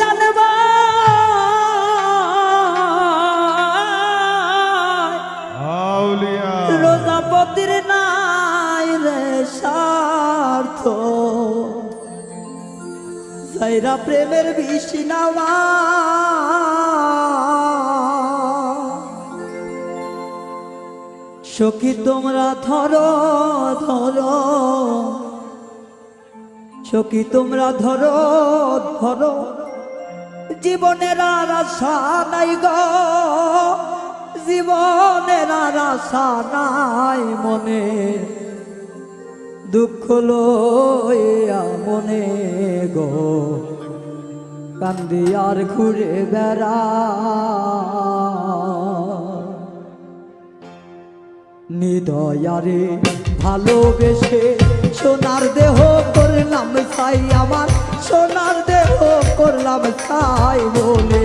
জানবা। আউলিয়া। রোজাপতির নাই রে স্বার্থ। সাইরা প্রেমের নামা সখী তোমরা ধরো ধরো। সখী তোমরা ধরো ধরো। জীবনের আর আশা নাই গো। জীবনের আর আশা নাই মনে। দুঃখ লইয়া মনে গো। কান্দি আর ঘুরে বেড়া। নিদয়ারে ভালোবেসে সোনার দেহ করলাম ছাই, আমার সোনার দেহ করলাম ছাই বলে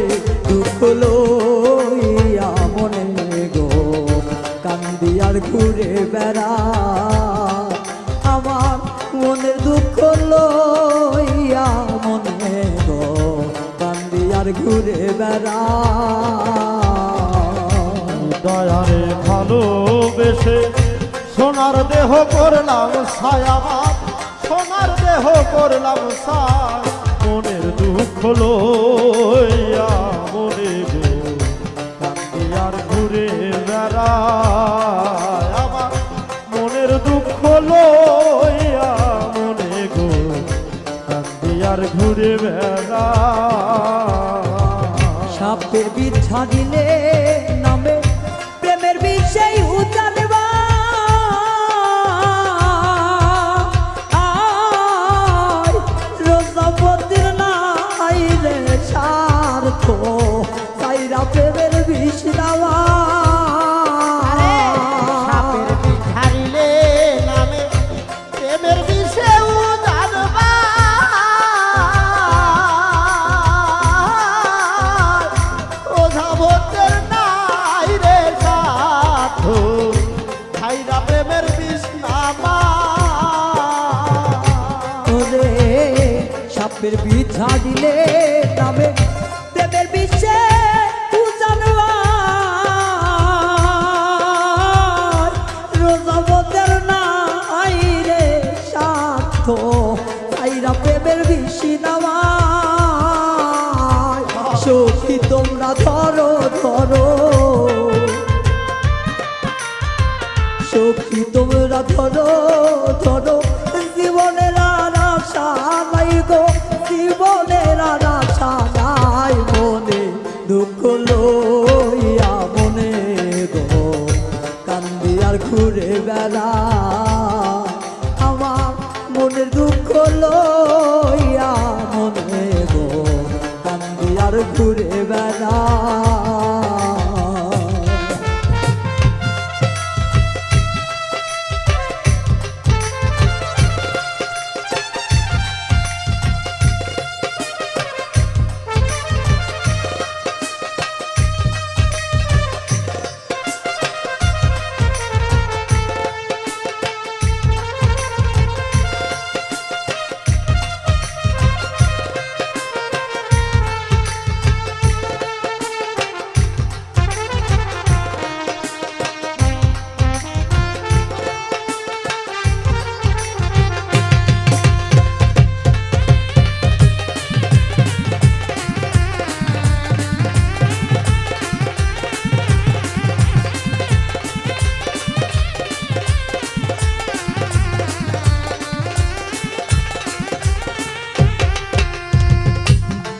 দুঃখ মনে গো। কান্দি আর ঘুরে বেড়া, আমার মনের দুঃখ লইয়া মনে গো। কান্দি আর ঘুরে বেড়া। দয়ারে ভালোবেসে সোনার দেহ করলাম সোনার দেহ করলাম সার মনের দুঃখ লইয়া মনে আর ঘুরে বেড়ায়। সাপের বিছা দিলে নামে মনের দুঃখ লইয়া মনে গো কান্দি আর ঘুরে বেড়া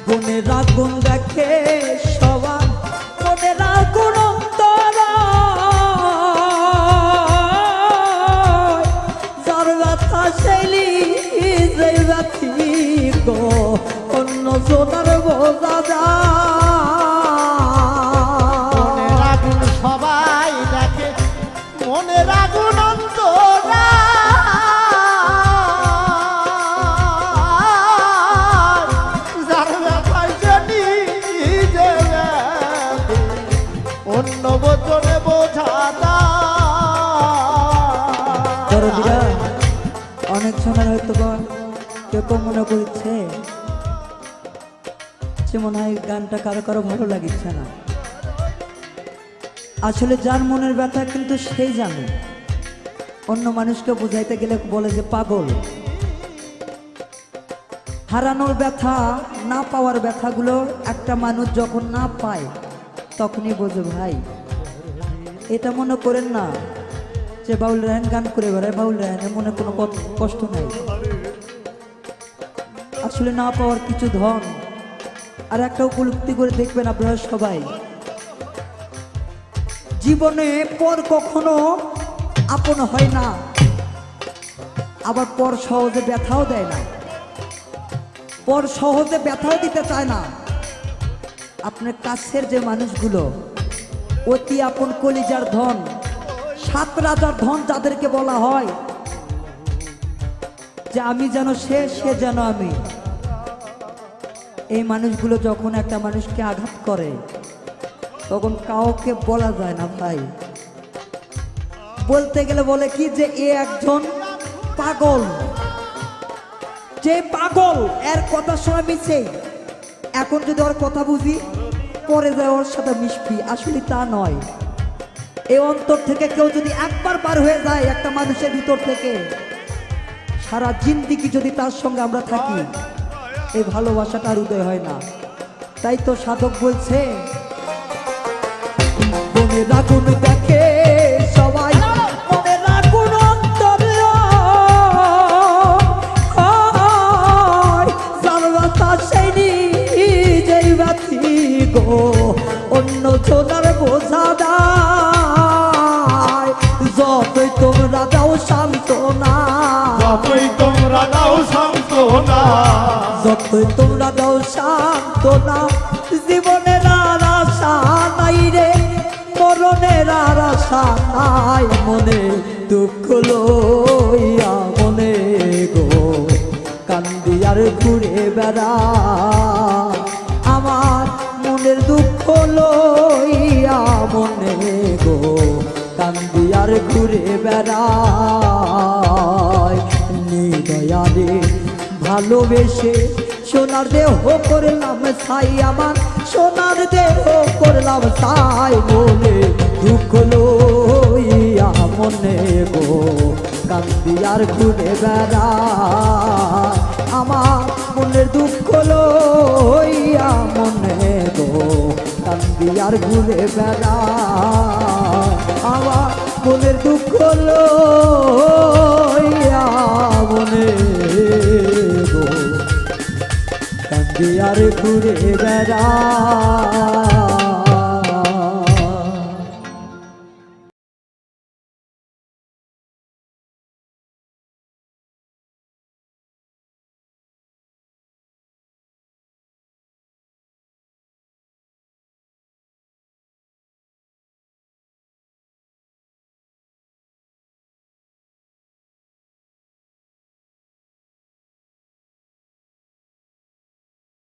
মনের আগুন দেখে সবার মনের আগুন অন্তর। যার ব্যথা শৈলী যে ব্যথি গো অন্য সোনার বোঝা মনের অন্য বচনে বোঝা দরদিরা অনেক সময় হয়তো কেউ কেউ মনে করছে যে মনে হয় গানটা কারও কারও ভালো লাগিচ্ছে না। আসলে যার মনের ব্যথা কিন্তু সেই জানে। অন্য মানুষকে বোঝাইতে গেলে বলে যে পাগল। হারানোর ব্যথা, না পাওয়ার ব্যথাগুলো একটা মানুষ যখন না পায় তখনই বোঝে ভাই। এটা মনে করেন না যে বাউল রায়ন গান করে বেড়ায়, বাউল রায়নের মনে কোনো কষ্ট নাই। আসলে না পাওয়ার কিছু ধন। আর একটা উপলব্ধি করে দেখবেন আপনারা সবাই। জীবনে পর কখনো আপন হয় না। আবার পর সহজে ব্যথাও দেয় না। পর সহজে ব্যথাও দিতে চায় না। আপনার কাছের যে মানুষগুলো, অতি আপন কলিজার ধন, সাত রাজার ধন যাদেরকে বলা হয়, যে আমি যেন সে সে যেন আমি। এই মানুষগুলো যখন একটা মানুষকে আঘাত করে, তখন কাউকে বলা যায় না ভাই। বলতে গেলে বলে কি যে এ একজন পাগল। যে পাগল, এর কথা শোনা মিশে এখন যদি ওর কথা বুঝি, পরে যায় ওর সাথে মিশবি। আসলে তা নয়। এই অন্তর থেকে কেউ যদি একবার পার হয়ে যায় একটা মানুষের ভিতর থেকে, সারা জিন্দিগি যদি তার সঙ্গে আমরা থাকি, এই ভালোবাসাটা আর উদয় হয় না। তাই তো সাধক বলছে রাখুন না। যতই তোমরা দাও সান্ত্বনা। যতই তোমরা দাও সান্ত্বনা জীবনের আর আশা নাই রে মরণের আর আশা নাই মনে দুঃখ লইয়া মনে গো। কান্দি আর ঘুরে বেড়া আর ঘুরে বেড়ায় নিদয়ারে ভালোবেসে সোনার দেহ করলাম সাই আমার, সোনার দেহ করলাম ছাই বলে দুঃখ লইয়া মনে গো। কান্দি আর ঘুরে বেড়া আমার মনের দুঃখ লইয়া মনে গো। কান্দি আর ঘুরে বেড়া আর ঘুরে বেড়া